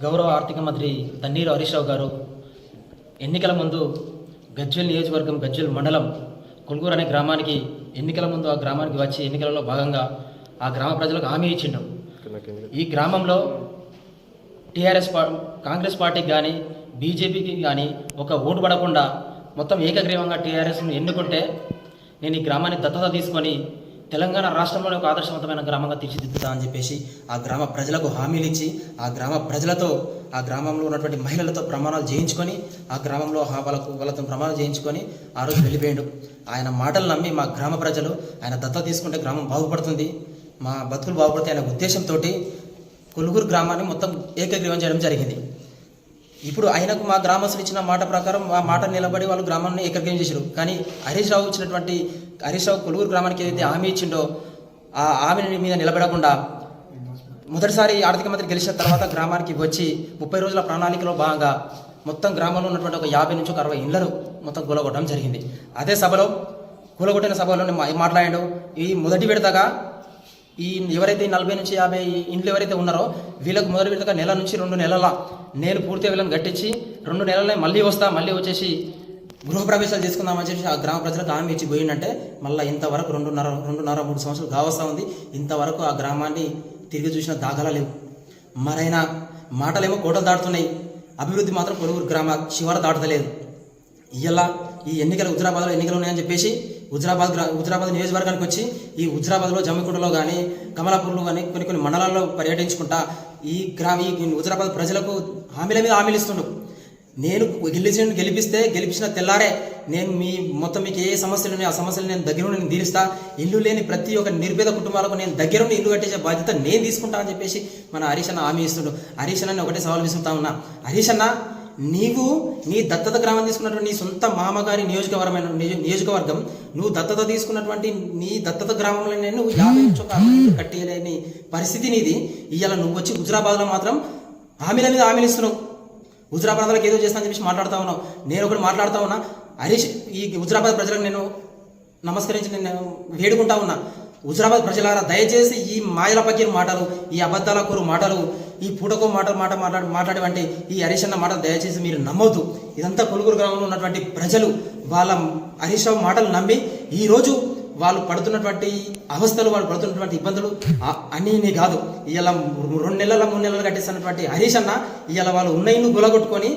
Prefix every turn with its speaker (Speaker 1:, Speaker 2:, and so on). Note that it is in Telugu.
Speaker 1: గౌరవ ఆర్థిక మంత్రి తన్నీరు హరీష్ రావు గారు ఎన్నికల ముందు గజ్వెల్ నియోజకవర్గం గజ్వెల్ మండలం కొలుగూరు అనే గ్రామానికి ఎన్నికల ముందు ఆ గ్రామానికి వచ్చి ఎన్నికలలో భాగంగా ఆ గ్రామ ప్రజలకు హామీ ఇచ్చిండు. ఈ గ్రామంలో టీఆర్ఎస్ కాంగ్రెస్ పార్టీకి కానీ బీజేపీకి కానీ ఒక ఓటు పడకుండా మొత్తం ఏకగ్రీవంగా టీఆర్ఎస్ను ఎన్నుకుంటే నేను ఈ గ్రామాన్ని దత్తత తీసుకొని తెలంగాణ రాష్ట్రంలోనే ఒక ఆదర్శవంతమైన గ్రామంగా తీర్చిదిద్దుతా అని చెప్పేసి ఆ గ్రామ ప్రజలకు హామీలు ఇచ్చి ఆ గ్రామ ప్రజలతో ఆ గ్రామంలో ఉన్నటువంటి మహిళలతో ప్రమాణాలు చేయించుకొని ఆ గ్రామంలో వాళ్ళకు వాళ్ళతో ప్రమాణాలు చేయించుకొని ఆ రోజు వెళ్ళిపోయాడు. ఆయన మాటలు నమ్మి మా గ్రామ ప్రజలు ఆయన దత్తత తీసుకుంటే గ్రామం బాగుపడుతుంది. మా బతుకులు బాగుపడతాయి అనే ఉద్దేశంతో కొలుగురు గ్రామాన్ని మొత్తం ఏకగ్రీవం చేయడం జరిగింది. ఇప్పుడు ఆయనకు మా గ్రామస్తులు ఇచ్చిన మాట ప్రకారం ఆ మాట నిలబడి వాళ్ళు గ్రామాన్ని ఏకగ్రీవం చేశారు. కానీ హరీష్ రావు ఇచ్చినటువంటి హరీష్ రావు కొలుగురు గ్రామానికి ఏదైతే హామీ ఇచ్చిండో ఆ హామీ మీద నిలబడకుండా మొదటిసారి ఆర్థిక మంత్రి గెలిచిన తర్వాత గ్రామానికి వచ్చి ముప్పై రోజుల ప్రణాళికలో భాగంగా మొత్తం గ్రామంలో ఉన్నటువంటి ఒక యాభై నుంచి ఒక అరవై ఇళ్ళను మొత్తం కూలగొట్టడం జరిగింది. అదే సభలో కూలగొట్టిన సభలో మా- మాట్లాడాడు. ఈ మొదటి విడతగా ఈ ఎవరైతే నలభై నుంచి యాభై ఇండ్లు ఎవరైతే ఉన్నారో వీళ్ళకు మొదటి విడతగా నెల నుంచి రెండు నెలల నేను పూర్తిగా వీళ్ళని గట్టించి రెండు నెలలే మళ్ళీ వస్తా మళ్ళీ వచ్చేసి గృహప్రవేశాలు తీసుకుందామని చెప్పి ఆ గ్రామ ప్రజలకు హామీ ఇచ్చి పోయిందంటే మళ్ళీ ఇంతవరకు రెండున్నర రెండున్నర మూడు సంవత్సరాలు కావస్తా ఉంది. ఇంతవరకు ఆ గ్రామాన్ని తిరిగి చూసిన దాఖలా లేవు. మరైనా మాటలేమో కోటలు దాటుతున్నాయి. అభివృద్ధి మాత్రం పొరుగురు గ్రామ శివార దాటలేదు ఇలా ఈ ఎన్నికలు హుజరాబాద్లో ఎన్నికలు ఉన్నాయని చెప్పేసి హుజరాబాద్ హుజరాబాద్ నియోజకవర్గానికి వచ్చి ఈ హుజరాబాద్లో జమ్మికుంటలో కానీ కమలాపూర్లో కానీ కొన్ని కొన్ని మండలాల్లో పర్యటించుకుంటా ఈ గ్రా ఈ హుజరాబాద్ ప్రజలకు హామీల మీద హామీలు ఇస్తుండు. నేను గెలిచిన గెలిపిస్తే గెలిపించిన తెల్లారే నేను మీ మొత్తం మీకు ఏ సమస్యలు ఉన్నాయో ఆ సమస్యలు నేను దగ్గర నేను తీరుస్తా. ఇల్లు లేని ప్రతి ఒక్క నిర్భేద కుటుంబాలకు నేను దగ్గర ఇల్లు కట్టేసే బాధ్యత నేను తీసుకుంటా అని చెప్పేసి మన హరీష్ అన్న హామీ ఇస్తుండు. హరీష్ అన్న ఒకటే సవాల్ విసుకుతా ఉన్నా. హరీష్ అన్న నీవు నీ దత్తత గ్రామం తీసుకున్నటువంటి నీ సొంత మామగారి నియోజకవర్గమైన నియోజకవర్గం నువ్వు దత్తత తీసుకున్నటువంటి నీ దత్తత గ్రామంలో నేను యాభై చొక్క ఒక కట్టేయలేని పరిస్థితి నీది. ఇవాళ నువ్వు వచ్చి హుజరాబాద్లో మాత్రం హామీల మీద హామీలు ఇస్తున్నావు. హుజరాబాద్లకు ఏదో చేస్తానని చెప్పేసి మాట్లాడుతా ఉన్నావు. నేను ఒకటి మాట్లాడుతా ఉన్నా. హరీష్ ఈ హుజరాబాద్ ప్రజలకు నేను నమస్కరించి నేను వేడుకుంటా ఉన్నా. హుజరాబాద్ ప్రజలారా దయచేసి ఈ మాయల పకీర్ మాటలు ఈ అబద్ధాల కూరు మాటలు ఈ పూటకో మాట మాట మాట్లాడి మాట్లాడేవంటి ఈ హరీష్ అన్న మాటలు దయచేసి మీరు నమ్మొద్దు. ఇదంతా కొలుగురు గ్రామంలో ఉన్నటువంటి ప్రజలు వాళ్ళ హరీష్ రావు మాటలు నమ్మి ఈరోజు వాళ్ళు పడుతున్నటువంటి అవస్థలు వాళ్ళు పడుతున్నటువంటి ఇబ్బందులు అన్నీ కాదు. ఇలా రెండు నెలల మూడు నెలలు కట్టేస్తున్నటువంటి హరీష్ అన్న ఇవాళ వాళ్ళు ఉన్న ఇల్లు గులగొట్టుకొని